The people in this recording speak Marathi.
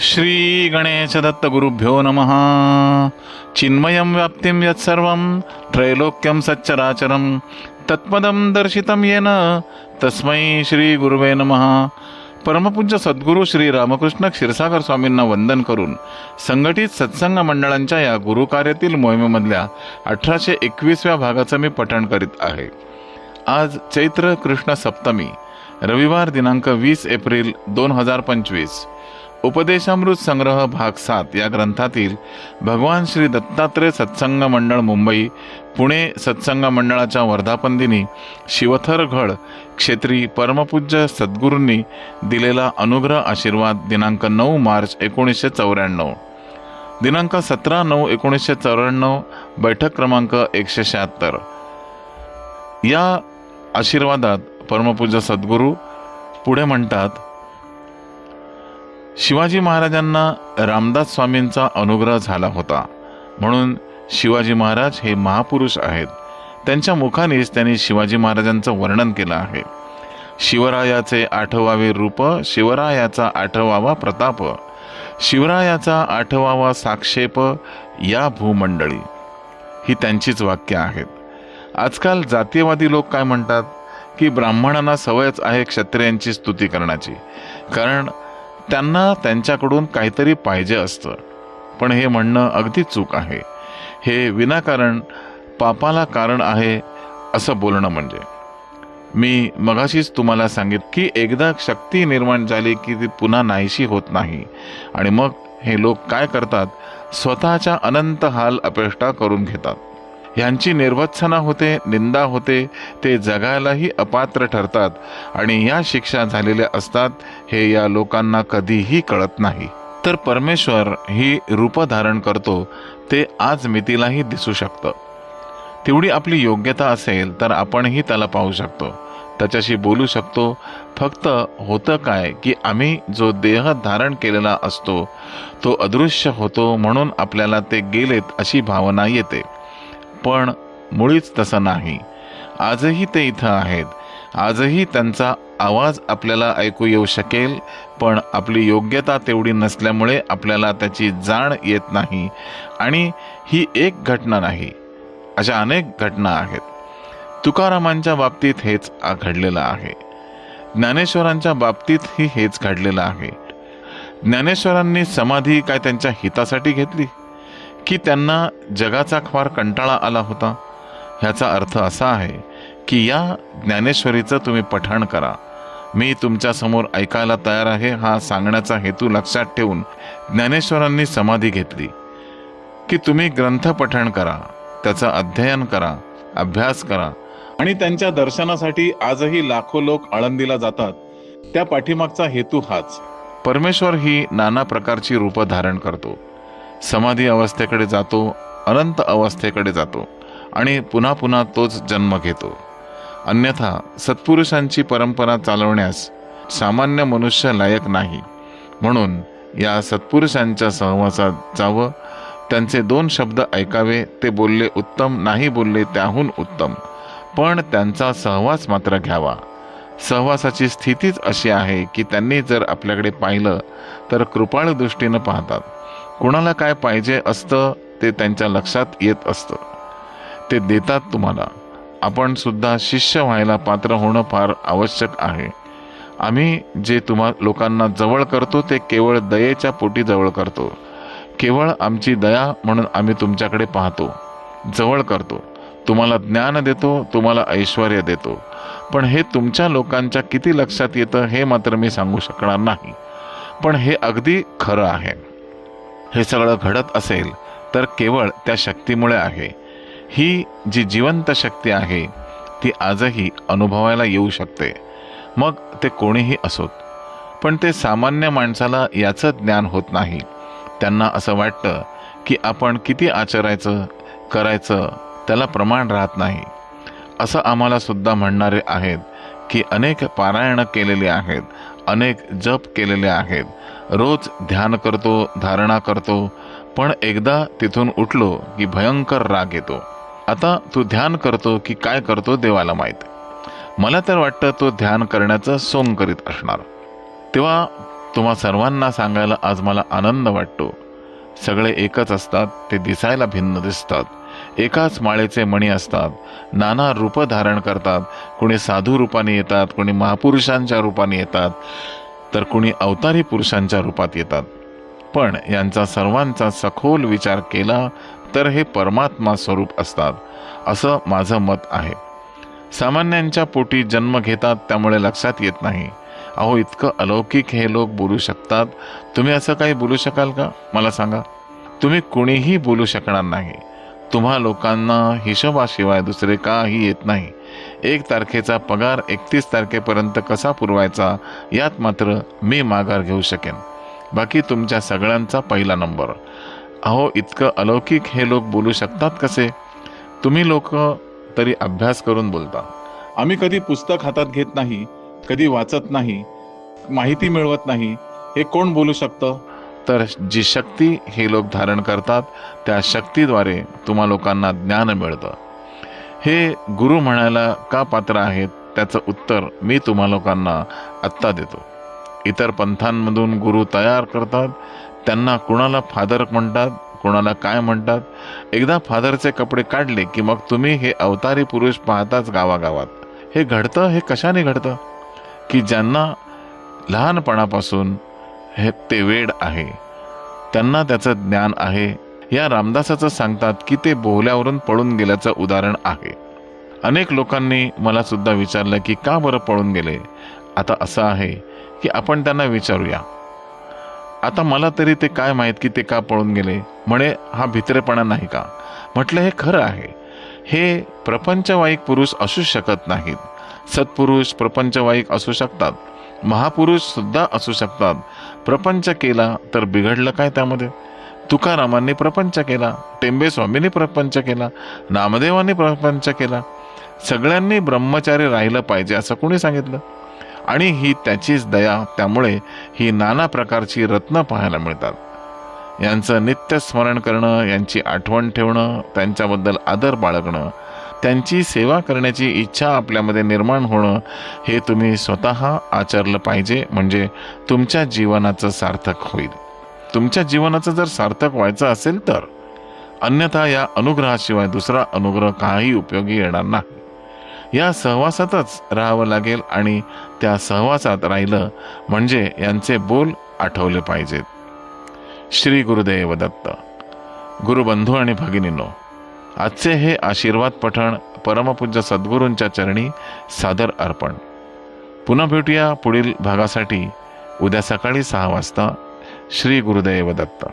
श्री गणेश दत्त गुरुभ्यो नमः। चिन्मयं व्याप्तिं यत्सर्वं त्रैलोक्यम सच्चराचरम तत्पदं दर्शितं येन तस्मै श्री गुरुवे नमः। परमपूज्य सद्गुरू श्री रामकृष्ण क्षीरसागर स्वामींना वंदन करून संघटित सत्संग मंडळांच्या या गुरुकार्यातील मोहिमेमधल्या अठराशे एकवीसव्या भागाचं मी पठण करीत आहे. आज चैत्र कृष्ण सप्तमी रविवार दिनांक वीस एप्रिल दोन हजार पंचवीस. उपदेशामृत संग्रह भाग सात या ग्रंथातील भगवान श्री दत्तात्रय सत्संग मंडळ मुंबई पुणे सत्संग मंडळाच्या वर्धापनदिनी शिवथरघड क्षेत्री परमपूज्य सद्गुरूंनी दिलेला अनुग्रह आशीर्वाद दिनांक नऊ मार्च एकोणीसशे चौऱ्याण्णव. दिनांक सतरा नऊ एकोणीसशे चौऱ्याण्णव बैठक क्रमांक एकशे शहात्तर. या आशीर्वादात परमपूज्य सद्गुरू पुढे म्हणतात शिवाजी महाराजांना रामदास स्वामींचा अनुग्रह झाला होता. म्हणून शिवाजी महाराज हे महापुरुष आहेत. त्यांच्या मुखानेच त्यांनी शिवाजी महाराजांचं वर्णन केलं आहे. शिवरायाचे आठवावे रूप शिवरायाचा आठवावा प्रताप शिवरायाचा आठवावा साक्षेप या भूमंडळी. ही त्यांचीच वाक्य आहेत. आजकाल जातीयवादी लोक काय म्हणतात? की ब्राह्मणांना सवयच आहे क्षत्रियांची स्तुती करण्याची. कारण त्यांना त्यांच्याकडून काहीतरी पाहिजे असतं. पण हे म्हणणं अगदी चूक आहे. हे विनाकारण पापाला कारण आहे असं बोलणं म्हणजे. मी मगाशीच तुम्हाला सांगित की एकदा शक्ती निर्माण झाली की ती पुन्हा नाहीशी होत नाही. आणि मग हे लोक काय करतात? स्वतःच्या अनंत हाल अपेष्टा करून घेतात. ह्यांची निर्वत्सना होते निंदा होते ते जगायलाही अपात्र ठरतात आणि या शिक्षा झालेल्या असतात हे या लोकांना कधीही कळत नाही. तर परमेश्वर ही रूप धारण करतो ते आज मितीलाही दिसू शकतं. तेवढी आपली योग्यता असेल तर आपणही त्याला पाहू शकतो. त्याच्याशी बोलू शकतो. फक्त होतं काय की आम्ही जो देह धारण केलेला असतो तो अदृश्य होतो म्हणून आपल्याला ते गेलेत अशी भावना येते. पण मुळीच तसं नाही. आजही ते इथं आहेत. आजही त्यांचा आवाज आपल्याला ऐकू येऊ शकेल पण आपली योग्यता तेवढी नसल्यामुळे आपल्याला त्याची जाण येत नाही. आणि ही एक घटना नाही अशा अनेक घटना आहेत. तुकारामांच्या बाबतीत हेच घडलेलं आहे. ज्ञानेश्वरांच्या बाबतीतही हेच घडलेलं आहे. ज्ञानेश्वरांनी समाधी काय त्यांच्या हितासाठी घेतली? की त्यांना जगाचा फार कंटाळा आला होता. ह्याचा अर्थ असा आहे की या ज्ञानेश्वरीचं तुम्ही पठण करा. मी तुमच्यासमोर ऐकायला तयार आहे हा सांगण्याचा हेतू लक्षात ठेवून ज्ञानेश्वरांनी समाधी घेतली. की तुम्ही ग्रंथ पठण करा त्याचं अध्ययन करा अभ्यास करा आणि त्यांच्या दर्शनासाठी आजही लाखो लोक आळंदीला जातात. त्या पाठीमागचा हेतू हाच. परमेश्वर ही नाना प्रकारची रूपं धारण करतो. समाधी अवस्थेकडे जातो अनंत अवस्थेकडे जातो आणि पुन्हा पुन्हा तोच जन्म घेतो. अन्यथा सत्पुरुषांची परंपरा चालवण्यास सामान्य मनुष्य लायक नाही. म्हणून या सत्पुरुषांच्या सहवासात जावं. त्यांचे दोन शब्द ऐकावे ते बोलले उत्तम नाही बोलले त्याहून उत्तम. पण त्यांचा सहवास मात्र घ्यावा. सहवासाची स्थितीच अशी आहे की त्यांनी जर आपल्याकडे पाहिलं तर कृपाळ दृष्टीनं पाहतात. कुणाला काय पाहिजे असतं ते त्यांच्या लक्षात येत असतं. ते देतात तुम्हाला. आपण सुद्धा शिष्य व्हायला पात्र होणं फार आवश्यक आहे. आम्ही जे तुम्हा लोकांना जवळ करतो ते केवळ दयेच्या पोटी जवळ करतो. केवळ आमची दया म्हणून आम्ही तुमच्याकडे पाहतो. जवळ करतो. तुम्हाला ज्ञान देतो तुम्हाला ऐश्वर देतो. पण हे तुमच्या लोकांच्या किती लक्षात येतं हे मात्र मी सांगू शकणार नाही. पण हे अगदी खरं आहे. हे सगळं घडत असेल तर केवळ त्या शक्तीमुळे आहे. ही जी जिवंत शक्ती आहे ती आजही अनुभवायला येऊ शकते. मग ते कोणीही असोत. पण ते सामान्य माणसाला याचं ज्ञान होत नाही. त्यांना असं वाटतं की आपण किती आचरायचं करायचं त्याला प्रमाण राहत नाही. असं आम्हाला सुद्धा म्हणणारे आहेत की अनेक पारायणं केलेली आहेत. अनेक जप केलेले आहेत. रोज ध्यान करतो धारणा करतो पण एकदा तिथून उठलो की भयंकर राग येतो. आता तू ध्यान करतो की काय करतो देवाला माहीत. मला तर वाटतं तो ध्यान करण्याचं सोंग करीत असणार. तेव्हा तुम्हा सर्वांना सांगायला आज मला आनंद वाटतो. सगळे एकच असतात ते दिसायला भिन्न दिसतात. एकाच माळेचे मणी असतात. नाना रूप धारण करतात. कोणी साधू रूपाने येतात कोणी महापुरुषांच्या रूपाने येतात तर कोणी अवतारी पुरुषांच्या रूपात येतात. पण यांचा सर्वांचा सखोल विचार केला तर हे परमात्मा स्वरूप असतात असं माझं मत आहे. सामान्यांच्या पोटी जन्म घेतात त्यामुळे लक्षात येत नाही. अहो इतकं अलौकिक हे लोक बोलू शकतात. तुम्ही असं काही बोलू शकाल का? मला सांगा. तुम्ही कुणीही बोलू शकणार नाही. तुम्हा लोकांना हिशोबाशिवाय दुसरे काही येत नाही. एक तारखेचा पगार एकतीस तारखेपर्यंत कसा पुरवायचा यात मात्र मी माघार घेऊ शकेन. बाकी तुमच्या सगळ्यांचा पहिला नंबर. अहो इतकं अलौकिक हे लोक बोलू शकतात कसे? तुम्ही लोक तरी अभ्यास करून बोलता. आम्ही कधी पुस्तक हातात घेत नाही कधी वाचत नाही माहिती मिळवत नाही. हे कोण बोलू शकतं? तर जी शक्ती हे लोक धारण करतात त्या शक्तीद्वारे तुम्हा लोकांना ज्ञान मिळतं. हे गुरु म्हणायला का पात्र आहेत? त्याचं उत्तर मी तुम्हा लोकांना आत्ता देतो. इतर पंथांमधून गुरु तयार करतात त्यांना कुणाला फादर म्हणतात कोणाला काय म्हणतात? एकदा फादरचे कपडे काढले की मग तुम्ही हे अवतारी पुरुष पाहताच गावागावात. हे घडतं? हे कशाने घडतं? की ज्यांना लहानपणापासून हे ते वेड आहे. त्यांना त्याचं ज्ञान आहे. या रामदासाचं सांगतात की ते बोहल्यावरून पळून गेल्याचं उदाहरण आहे. अनेक लोकांनी मला सुद्धा विचारलं की का बरं पळून गेले? आता असं आहे की आपण त्यांना विचारूया. आता मला तरी ते काय माहीत की ते का पळून गेले? म्हणे हा भित्रेपणा नाही का? म्हटलं हे खरं आहे. हे प्रपंचवाईक पुरुष असू शकत नाहीत. सत्पुरुष प्रपंचवाईक असू शकतात. महापुरुष सुद्धा असू शकतात. प्रपंच केला तर बिघडलं काय त्यामध्ये? तुकारामांनी प्रपंच केला टेंबे स्वामींनी प्रपंच केला नामदेवांनी प्रपंच केला. सगळ्यांनी ब्रह्मचारी राहिलं पाहिजे असं कोणी सांगितलं? आणि ही त्याचीच दया त्यामुळे ही नाना प्रकारची रत्न पाहायला मिळतात. यांचं नित्य स्मरण करणं यांची आठवण ठेवणं त्यांच्याबद्दल आदर बाळगणं त्यांची सेवा करण्याची इच्छा आपल्यामध्ये निर्माण होणं हे तुम्ही स्वतः आचरलं पाहिजे. म्हणजे तुमच्या जीवनाचं सार्थक होईल. तुमच्या जीवनाचं जर सार्थक व्हायचं असेल तर अन्यथा या अनुग्रहाशिवाय दुसरा अनुग्रह काही उपयोगी येणार नाही. या सहवासातच राहावं लागेल आणि त्या सहवासात राहिलं म्हणजे यांचे बोल आठवले पाहिजेत. श्री गुरुदेव दत्त. गुरुबंधू आणि भगिनीनो आजचे हे आशीर्वाद पठण परमपूज्य सद्गुरूंच्या चरणी सादर अर्पण. पुन्हा भेटूया पुढील भागासाठी. उद्या सकाळी सहा वाजता. श्री गुरुदेव दत्त.